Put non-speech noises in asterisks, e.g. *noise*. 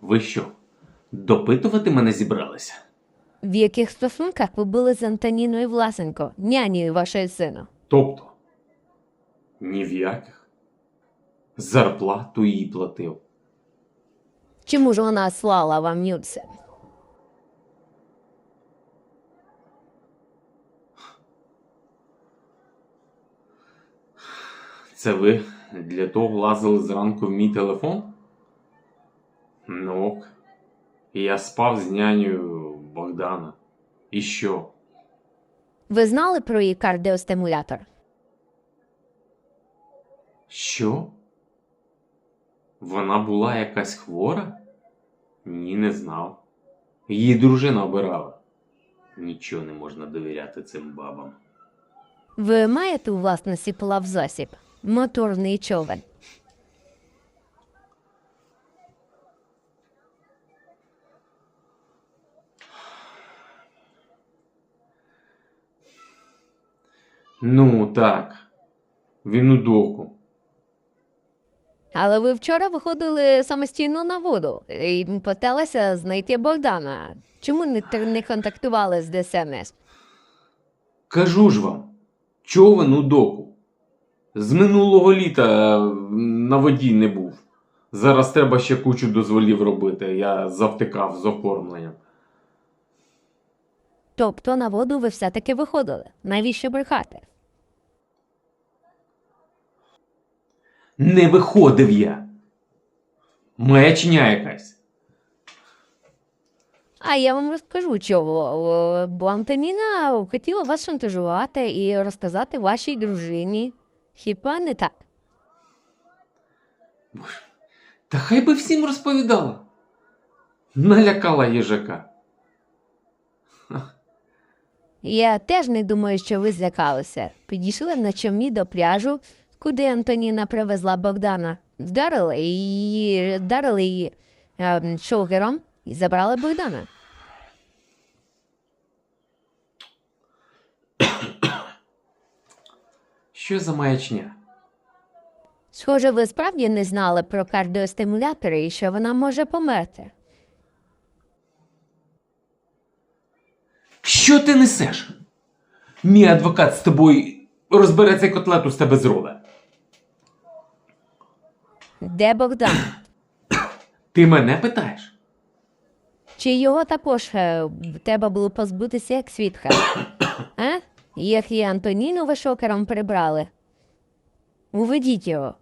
Ви що, допитувати мене зібралися? В яких стосунках ви були з Антоніною Власенко, нянею вашого сина? Тобто, ні в яких. Зарплату їй платив. Чому ж вона слала вам нюдси? Це ви для того лазили зранку в мій телефон? Ну ок. Я спав з нянею Богдана. І що? Ви знали про її кардіостимулятор? Що? Вона була якась хвора? Ні, не знав. Її дружина обирала. Нічого не можна довіряти цим бабам. Ви маєте у власності плавзасіб? Моторний човен. Ну, так. Він у доку. Але ви вчора виходили самостійно на воду і питалися знайти Богдана. Чому не, не контактували з ДСНС? Кажу ж вам, човен у доку. З минулого літа е, на воді не був. Зараз треба ще кучу дозволів робити. Я завтикав з оформленням. Тобто на воду ви все-таки виходили. Навіщо брехати? Не виходив я. Маячня якась. А я вам розкажу чого. Антоніна хотіла вас шантажувати і розказати вашій дружині. Хіба не так? Та хай би всім розповідала. Налякала їжака. Я теж не думаю, що ви злякалися. Підійшли на човні до пляжу, куди Антоніна привезла Богдана. Вдарили її, вдарили її ем, шогером і забрали Богдана. Що за маячня? Схоже, ви справді не знали про кардіостимулятори і що вона може померти. Що ти несеш? Мій адвокат з тобою розбере цей котлету з тебе зробить. Де Богдан? *coughs* Ти мене питаєш? Чи його також е, тебе було позбутися як свідка? *coughs* І Антоніну ви шокером прибрали? Уведіть його.